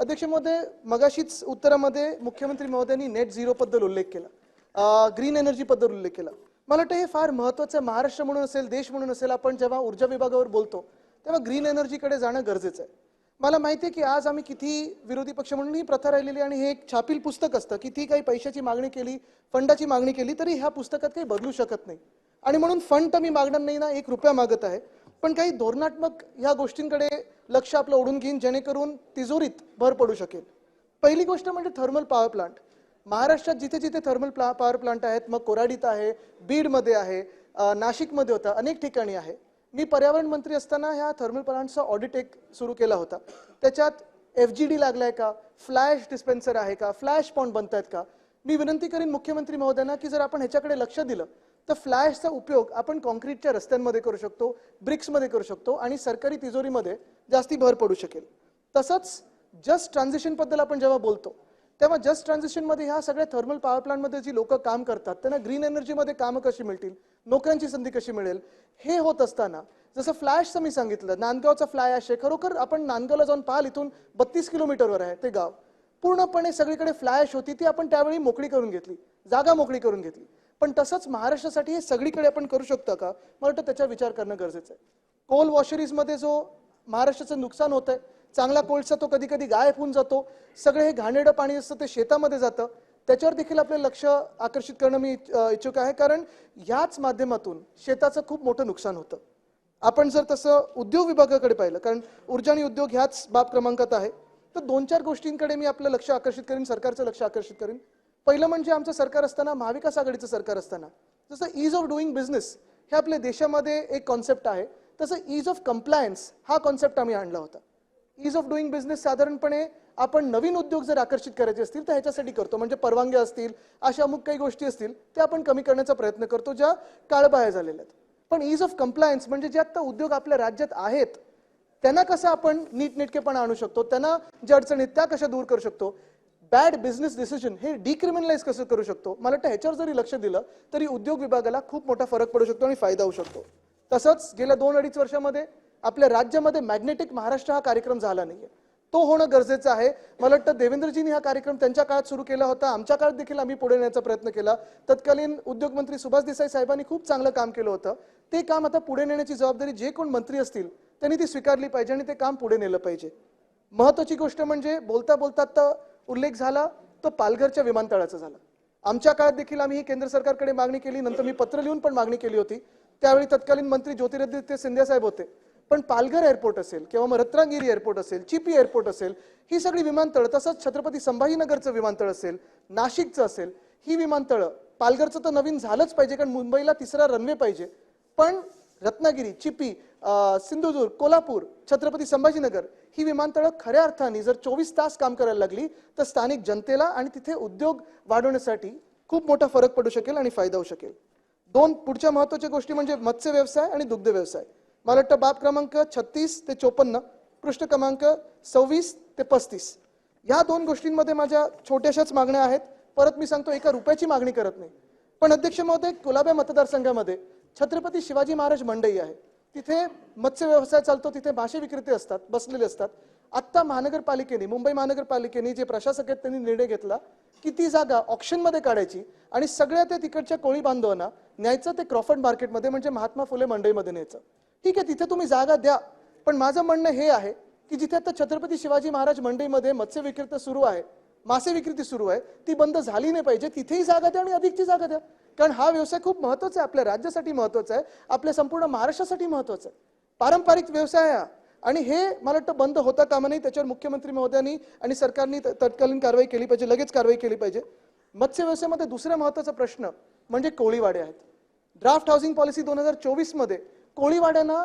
अध्यक्ष महोदय मगाशीच उत्तरामध्ये मुख्यमंत्री महोदयांनी नेट झिरो बद्दल उल्लेख केला. ग्रीन एनर्जी बद्दल उल्लेख केला. मला वाटतं हे फार महत्वाचं आहे. महाराष्ट्र म्हणून असेल देश म्हणून असेल आपण जेव्हा ऊर्जा विभागावर बोलतो तेव्हा ग्रीन एनर्जीकडे जाणं गरजेचं आहे. मला माहिती आहे की आज आम्ही किती विरोधी पक्ष म्हणून ही प्रथा राहिलेली आणि हे एक छापील पुस्तक असतं. किती काही पैशाची मागणी केली फंडाची मागणी केली तरी ह्या पुस्तकात काही बदलू शकत नाही. आणि म्हणून फंड तर मी मागणार नाही ना एक रुपया मागत आहे. पण काही धोरणात्मक ह्या गोष्टींकडे लक्ष आपलं ओढून घेईन जेणेकरून तिजोरीत भर पडू शकेल. पहिली गोष्ट म्हणजे थर्मल पॉवर प्लांट महाराष्ट्रात जिथे जिथे थर्मल प्ला पॉवर प्लांट आहेत मग कोराडीत आहे बीडमध्ये आहे नाशिकमध्ये होता अनेक ठिकाणी आहे. मी पर्यावरण मंत्री असताना ह्या थर्मल प्लांटचा ऑडिट एक सुरू केला होता. त्याच्यात एफ जी डी लागलाय का? फ्लॅश डिस्पेन्सर आहे का? फ्लॅश पॉईंट बनत आहेत का? मी विनंती करीन मुख्यमंत्री महोदयांना की जर आपण ह्याच्याकडे लक्ष दिलं तर फ्लॅशचा उपयोग आपण कॉन्क्रीटच्या रस्त्यांमध्ये करू शकतो ब्रिक्समध्ये करू शकतो आणि सरकारी तिजोरीमध्ये जास्ती भर पडू शकेल. तसंच जस्ट ट्रान्झिशनबद्दल आपण जेव्हा बोलतो तेव्हा जस्ट ट्रान्झिशनमध्ये ह्या सगळ्या थर्मल पॉवर प्लांटमध्ये जी लोक काम करतात त्यांना ग्रीन एनर्जीमध्ये कामं कशी मिळतील नोकऱ्यांची संधी कशी मिळेल हे होत असताना जसं फ्लॅशचं मी सांगितलं नांदगावचा फ्लाय आहे खरोखर आपण नांदगावला जाऊन पाहाल इथून बत्तीस किलोमीटरवर आहे ते गाव. पूर्णपणे सगळीकडे फ्लॅश होती ती आपण त्यावेळी मोकळी करून घेतली जागा मोकळी करून घेतली. पण तसंच महाराष्ट्रासाठी हे सगळीकडे आपण करू शकतो का? मला वाटतं त्याच्यावर विचार करणं गरजेचं आहे. कोल वॉशरीजमध्ये जो महाराष्ट्राचं नुकसान होत आहे चांगला कोळसा तो कधी कधी गायब होऊन जातो. सगळे हे घाणेरडं पाणी असतं ते शेतामध्ये जातं. त्याच्यावर देखील आपलं लक्ष आकर्षित करणं मी इच्छुक आहे. कारण ह्याच माध्यमातून शेताचं खूप मोठं नुकसान होतं. आपण जर तसं उद्योग विभागाकडे पाहिलं कारण ऊर्जा आणि उद्योग ह्याच बाब क्रमांकात आहे. तर दोन चार गोष्टींकडे मी आपलं लक्ष आकर्षित करीन सरकारचं लक्ष आकर्षित करीन. पहिलं म्हणजे आमचं सरकार असताना महाविकास आघाडीचं सरकार असताना जसं ईज ऑफ डुईंग बिझनेस हे आपल्या देशामध्ये एक कॉन्सेप्ट आहे. तसं ईज ऑफ कम्प्लायन्स हा कॉन्सेप्ट आम्ही आणला होता. ईज ऑफ डुईंग बिझनेस साधारणपणे आपण नवीन उद्योग जर आकर्षित करायचे असतील तर ह्याच्यासाठी करतो. म्हणजे परवानग्या असतील अशा अमुक काही गोष्टी असतील त्या आपण कमी करण्याचा प्रयत्न करतो ज्या काळबाह्या झालेल्या आहेत. पण ईज ऑफ कम्प्लायन्स म्हणजे जे आता उद्योग आपल्या राज्यात आहेत त्यांना कसं आपण नीटनेटकेपणा आणू शकतो? त्यांना ज्या अडचणी त्या कशा दूर करू शकतो? बॅड बिझनेस डिसिजन हे डिक्रिमिनलाइज कसं करू शकतो? मला वाटतं ह्याच्यावर जरी लक्ष दिलं तरी उद्योग विभागाला खूप मोठा फरक पडू शकतो आणि फायदा होऊ शकतो. तसंच गेल्या दोन अडीच वर्षामध्ये आपल्या राज्यामध्ये मॅग्नेटिक महाराष्ट्र हा कार्यक्रम झाला नाहीये. तो होणं गरजेचं आहे. मला वाटतं देवेंद्रजींनी हा कार्यक्रम त्यांच्या काळात सुरू केला होता. आमच्या काळात देखील आम्ही पुढे नेण्याचा प्रयत्न केला. तत्कालीन उद्योगमंत्री सुभाष देसाई साहेबांनी खूप चांगलं काम केलं होतं. ते काम आता पुढे नेण्याची जबाबदारी जे कोण मंत्री असतील त्यांनी ती स्वीकारली पाहिजे आणि ते काम पुढे नेलं पाहिजे. महत्वाची गोष्ट म्हणजे बोलता बोलता तर उल्लेख झाला तो पालघरच्या विमानतळाचा झाला. आमच्या काळात देखील आम्ही ही केंद्र सरकारकडे मागणी केली नंतर मी पत्र लिहून पण मागणी केली होती. त्यावेळी तत्कालीन मंत्री ज्योतिरादित्य सिंधिया साहेब होते. पण पालघर एअरपोर्ट असेल किंवा मग रत्नागिरी एअरपोर्ट असेल चिपी एअरपोर्ट असेल ही सगळी विमानतळ तसंच छत्रपती संभाजीनगरचं विमानतळ असेल नाशिकचं असेल ही विमानतळं पालघरचं तर नवीन झालंच पाहिजे कारण मुंबईला तिसरा रनवे पाहिजे. पण रत्नागिरी चिपी सिंधुदुर्ग कोल्हापूर छत्रपती संभाजीनगर ही विमानतळं खऱ्या अर्थाने जर चोवीस तास काम करायला लागली तर स्थानिक जनतेला आणि तिथे उद्योग वाढवण्यासाठी खूप मोठा फरक पडू शकेल आणि फायदा होऊ शकेल. दोन पुढच्या महत्त्वाच्या गोष्टी म्हणजे मत्स्य व्यवसाय आणि दुग्ध व्यवसाय. मला वाटतं बाब क्रमांक छत्तीस ते चोपन्न पृष्ठ क्रमांक सव्वीस ते पस्तीस. या दोन गोष्टींमध्ये माझ्या छोट्याशाच मागण्या आहेत. परत मी सांगतो एका रुपयाची मागणी करत नाही. पण अध्यक्ष महोदय कुलाब्या मतदारसंघामध्ये छत्रपती शिवाजी महाराज मंडई आहे. तिथे मत्स्य व्यवसाय चालतो तिथे मासे विक्रेते असतात बसलेले असतात. आत्ता महानगरपालिकेने मुंबई महानगरपालिकेने जे प्रशासक आहेत त्यांनी निर्णय घेतला की ती जागा ऑप्शनमध्ये काढायची आणि सगळ्या त्या तिकडच्या कोळी बांधवांना न्यायचं ते क्रॉफर्ड मार्केटमध्ये म्हणजे महात्मा फुले मंडईमध्ये न्यायचं. ठीक आहे तिथे तुम्ही जागा द्या पण माझं म्हणणं हे आहे की जिथे आता छत्रपती शिवाजी महाराज मंडईमध्ये मत्स्य विक्रेता सुरू आहे मासे विक्रेती सुरू आहे ती बंद झाली नाही पाहिजे तिथेही जागा द्या आणि अधिकची जागा द्या. कारण हा व्यवसाय खूप महत्त्वाचा आहे. आपल्या राज्यासाठी महत्त्वाचा आहे. आपल्या संपूर्ण महाराष्ट्रासाठी महत्त्वाचा आहे. पारंपरिक व्यवसाय हा. आणि हे मला वाटतं बंद होता कामा नाही त्याच्यावर मुख्यमंत्री महोदयांनी आणि सरकारने तत्कालीन कारवाई केली पाहिजे. लगेच कारवाई केली पाहिजे. मत्स्य व्यवसायामध्ये दुसरा महत्त्वाचा प्रश्न म्हणजे कोळीवाडे आहेत. ड्राफ्ट हाऊसिंग पॉलिसी दोन हजार चोवीसमध्ये कोळीवाड्यांना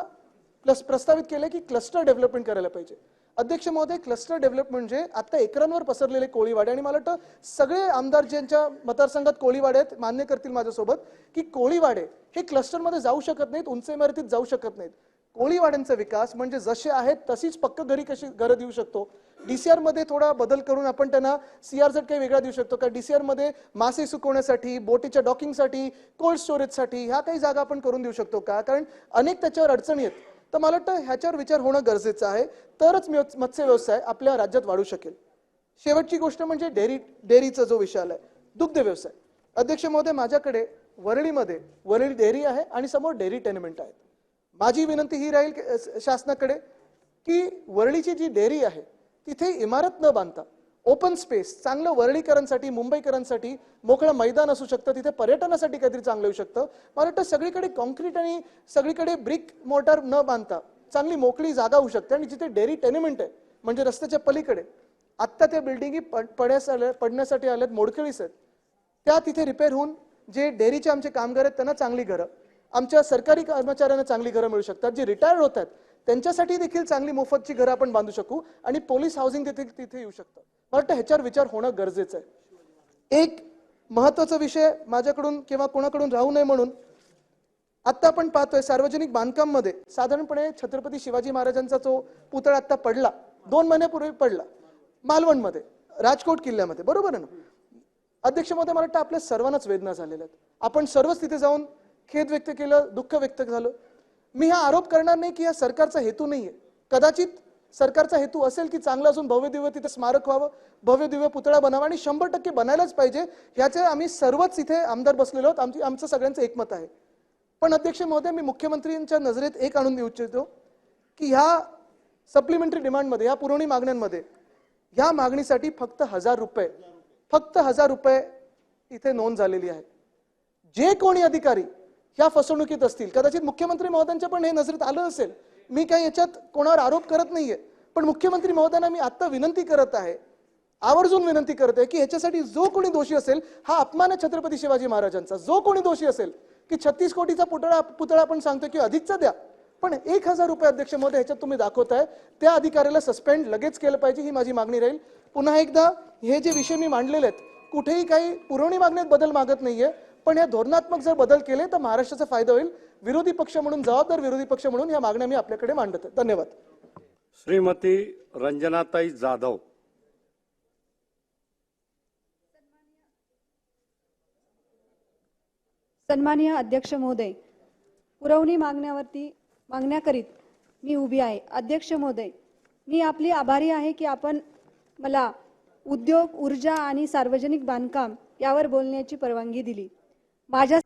प्लस प्रस्तावित केलं की क्लस्टर डेव्हलपमेंट करायला पाहिजे. अध्यक्ष महोदय क्लस्टर डेव्हलप म्हणजे आता एकरांवर पसरलेले कोळीवाडे. आणि मला वाटतं सगळे आमदार ज्यांच्या मतदारसंघात कोळीवाडे आहेत मान्य करतील माझ्यासोबत की कोळीवाडे हे क्लस्टरमध्ये जाऊ शकत नाहीत उंच इमारतीत जाऊ शकत नाहीत. कोळीवाड्यांचा विकास म्हणजे जसे आहेत तशीच पक्क घरी कशी घरं देऊ शकतो. डीसीआरमध्ये थोडा बदल करून आपण त्यांना सीआरझेड काही वेगळा देऊ शकतो का डीसीआरमध्ये मासे सुकवण्यासाठी बोटीच्या डॉकिंगसाठी कोल्ड स्टोरेजसाठी ह्या काही जागा आपण करून देऊ शकतो का? कारण अनेक त्याच्यावर अडचणी आहेत. तर मला वाटतं ह्याच्यावर विचार होणं गरजेचं आहे. तरच मत्स्य व्यवसाय आपल्या राज्यात वाढू शकेल. शेवटची गोष्ट म्हणजे डेअरी डेअरीचा जो विषय आहे दुग्ध व्यवसाय. अध्यक्ष महोदय माझ्याकडे वरळीमध्ये वरळी डेअरी आहे आणि समोर डेअरी टेनमेंट आहेत माझी विनंती ही राहील शासनाकडे की वरळीची जी डेअरी आहे तिथे इमारत न बांधता ओपन स्पेस चांगलं वरळीकरांसाठी मुंबईकरांसाठी मोकळं मैदान असू शकतं तिथे पर्यटनासाठी काहीतरी चांगलं येऊ शकतं. मला वाटतं सगळीकडे कॉन्क्रीट आणि सगळीकडे ब्रिक मोटर न बांधता चांगली मोकळी जागा होऊ शकते. आणि जिथे डेअरी टेनिमेंट आहे म्हणजे रस्त्याच्या पलीकडे आत्ता त्या बिल्डिंगी पड- पडण्यास आल्या पडण्यासाठी आल्यात मोडकळीस आहेत त्या तिथे रिपेअर होऊन जे डेअरीचे आमचे कामगार आहेत त्यांना चांगली घरं आमच्या सरकारी कर्मचाऱ्यांना चांगली घरं मिळू शकतात. जे रिटायर्ड होत आहेत त्यांच्यासाठी देखील चांगली मोफतची घरं आपण बांधू शकू आणि पोलीस हाऊसिंग देखील तिथे येऊ शकतं. मला वाटतं ह्याच्यावर विचार होणं गरजेचं आहे. एक महत्त्वाचा विषय माझ्याकडून किंवा कोणाकडून राहू नये म्हणून आत्ता आपण पाहतोय सार्वजनिक बांधकाममध्ये साधारणपणे छत्रपती शिवाजी महाराजांचा जो पुतळा आत्ता पडला दोन महिन्यापूर्वी पडला मालवणमध्ये राजकोट किल्ल्यामध्ये बरोबर आहे ना? अध्यक्ष महोदय मला वाटतं आपल्या सर्वांनाच वेदना झालेल्या आहेत. आपण सर्वच तिथे जाऊन खेद व्यक्त केलं दुःख व्यक्त झालं. मी हा आरोप करणार नाही की या सरकारचा हेतू नाही आहे कदाचित सरकारचा हेतू असेल की चांगलं असून भव्य दिव्य तिथे स्मारक व्हावं भव्य दिव्य पुतळा बनावा आणि शंभर टक्के बनायलाच पाहिजे. ह्याचे आम्ही सर्वच इथे आमदार बसलेलो आहोत. आमची आमचं सगळ्यांचं एकमत आहे. पण अध्यक्ष महोदय मी मुख्यमंत्रींच्या नजरेत एक आणून देऊ इच्छितो की ह्या सप्लिमेंटरी डिमांडमध्ये या पुरवणी मागण्यांमध्ये ह्या मागणीसाठी फक्त हजार रुपये फक्त हजार रुपये इथे नोंद झालेली आहे. जे कोणी अधिकारी ह्या फसवणुकीत असतील कदाचित मुख्यमंत्री महोदयांच्या पण हे नजरेत आलं असेल मी काय याच्यात कोणावर आरोप करत नाहीये पण मुख्यमंत्री महोदयांना मी आत्ता विनंती करत आहे आवर्जून विनंती करते की ह्याच्यासाठी जो कोणी दोषी असेल हा अपमान आहे छत्रपती शिवाजी महाराजांचा. जो कोणी दोषी असेल की छत्तीस कोटीचा पुतळा पुतळा आपण सांगतो की अधिकचा द्या पण एक हजार रुपये अध्यक्ष महोदय ह्याच्यात तुम्ही दाखवताय त्या अधिकाऱ्याला सस्पेंड लगेच केलं पाहिजे ही माझी मागणी राहील. पुन्हा एकदा हे जे विषय मी मांडलेले आहेत कुठेही काही पुरवणी मागण्यात बदल मागत नाहीये पण या धोरणात्मक जर बदल केले तर महाराष्ट्राचा फायदा होईल. विरोधी पक्ष म्हणून जबाबदार विरोधी पक्ष म्हणून या मागण्या मी आपल्याकडे मांडत आहे. धन्यवाद. श्रीमती रंजनाताई जाधव. सन्माननीय अध्यक्ष महोदय पुरवणी मागण्यावरती मागण्याकरीत मी उभी आहे. अध्यक्ष महोदय मी आपली आभारी आहे की आपण मला उद्योग ऊर्जा आणि सार्वजनिक बांधकाम यावर बोलण्याची परवानगी दिली. माझ्या